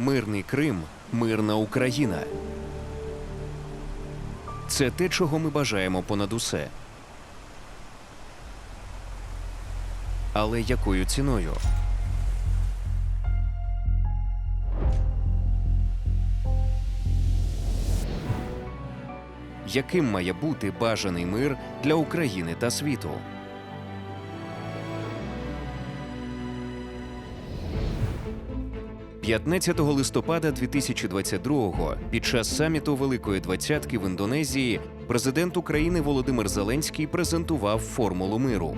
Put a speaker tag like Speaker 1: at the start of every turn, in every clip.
Speaker 1: Мирний Крим, мирна Україна. Це те, чого ми бажаємо понад усе. Але якою ціною? Яким має бути бажаний мир для України та світу? – 15 листопада 2022-го під час саміту Великої Двадцятки в Індонезії президент України Володимир Зеленський презентував формулу миру.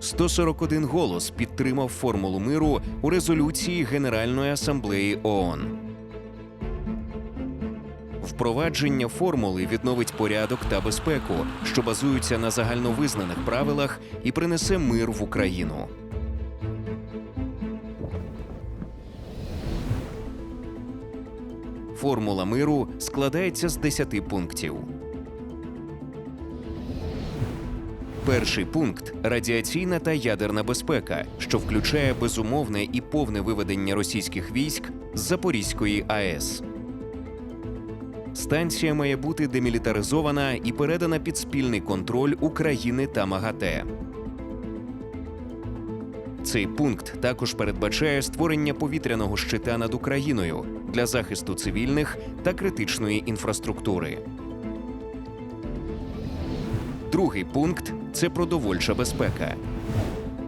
Speaker 1: 141 голос підтримав формулу миру у резолюції Генеральної асамблеї ООН. Впровадження формули відновить порядок та безпеку, що базуються на загальновизнаних правилах, і принесе мир в Україну. Формула миру складається з 10 пунктів. Перший пункт радіаційна та ядерна безпека, що включає безумовне і повне виведення російських військ з Запорізької АЕС. Станція має бути демілітаризована і передана під спільний контроль України та МАГАТЕ. Цей пункт також передбачає створення повітряного щита над Україною для захисту цивільних та критичної інфраструктури. Другий пункт це продовольча безпека.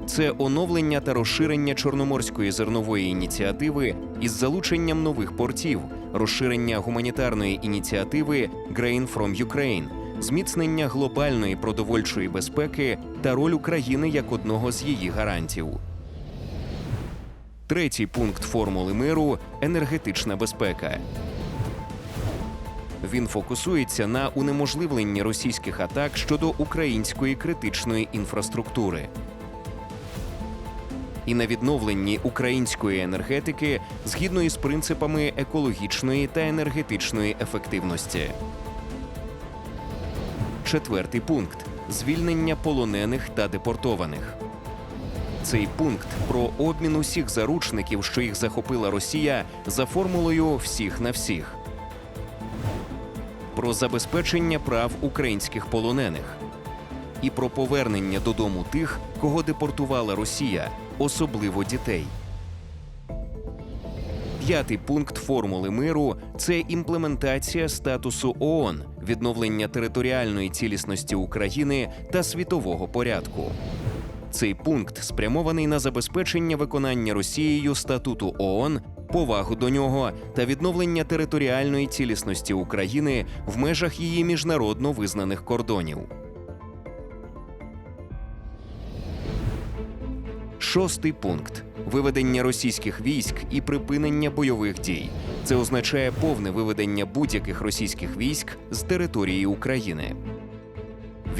Speaker 1: Це оновлення та розширення чорноморської зернової ініціативи із залученням нових портів, розширення гуманітарної ініціативи Grain from Ukraine, зміцнення глобальної продовольчої безпеки та роль України як одного з її гарантів. Третій пункт формули миру енергетична безпека. Він фокусується на унеможливленні російських атак щодо української критичної інфраструктури і на відновленні української енергетики згідно із принципами екологічної та енергетичної ефективності. Четвертий пункт звільнення полонених та депортованих. Цей пункт про обмін усіх заручників, що їх захопила Росія, за формулою всіх на всіх. Про забезпечення прав українських полонених і про повернення додому тих, кого депортувала Росія, особливо дітей. П'ятий пункт формули миру це імплементація статусу ООН, відновлення територіальної цілісності України та світового порядку. Цей пункт спрямований на забезпечення виконання Росією статуту ООН, повагу до нього та відновлення територіальної цілісності України в межах її міжнародно визнаних кордонів. Шостий пункт виведення російських військ і припинення бойових дій. Це означає повне виведення будь-яких російських військ з території України.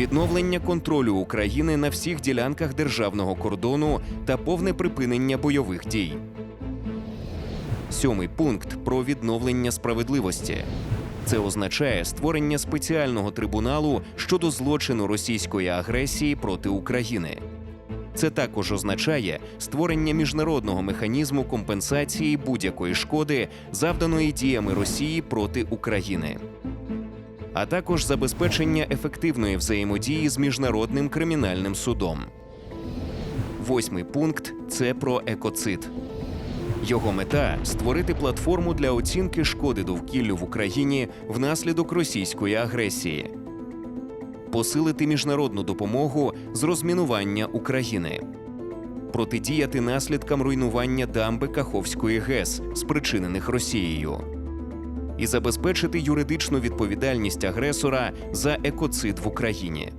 Speaker 1: Відновлення контролю України на всіх ділянках державного кордону та повне припинення бойових дій. Сьомий пункт про відновлення справедливості. Це означає створення спеціального трибуналу щодо злочину російської агресії проти України. Це також означає створення міжнародного механізму компенсації будь-якої шкоди, завданої діями Росії проти України, а також забезпечення ефективної взаємодії з міжнародним кримінальним судом. Восьмий пункт це про екоцид. Його мета створити платформу для оцінки шкоди довкіллю в Україні внаслідок російської агресії посилити міжнародну допомогу з розмінування України, протидіяти наслідкам руйнування дамби Каховської ГЕС, спричинених Росією, і забезпечити юридичну відповідальність агресора за екоцид в Україні.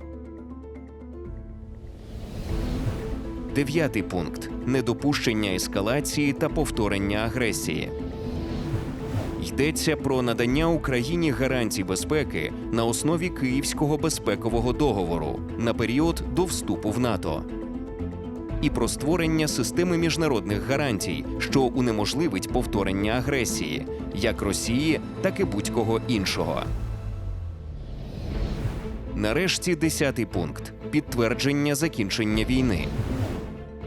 Speaker 1: Дев'ятий пункт недопущення ескалації та повторення агресії. Йдеться про надання Україні гарантій безпеки на основі Київського безпекового договору на період до вступу в НАТО і про створення системи міжнародних гарантій, що унеможливить повторення агресії як Росії, так і будь-кого іншого. Нарешті, десятий пункт підтвердження закінчення війни.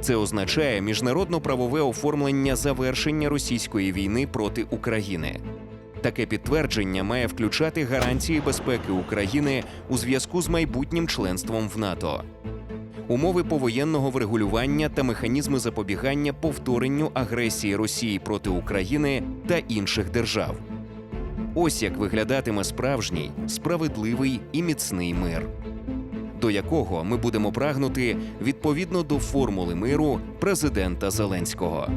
Speaker 1: Це означає міжнародно-правове оформлення завершення російської війни проти України. Таке підтвердження має включати гарантії безпеки України у зв'язку з майбутнім членством в НАТО, умови повоєнного врегулювання та механізми запобігання повторенню агресії Росії проти України та інших держав. Ось як виглядатиме справжній, справедливий і міцний мир, до якого ми будемо прагнути відповідно до формули миру президента Зеленського.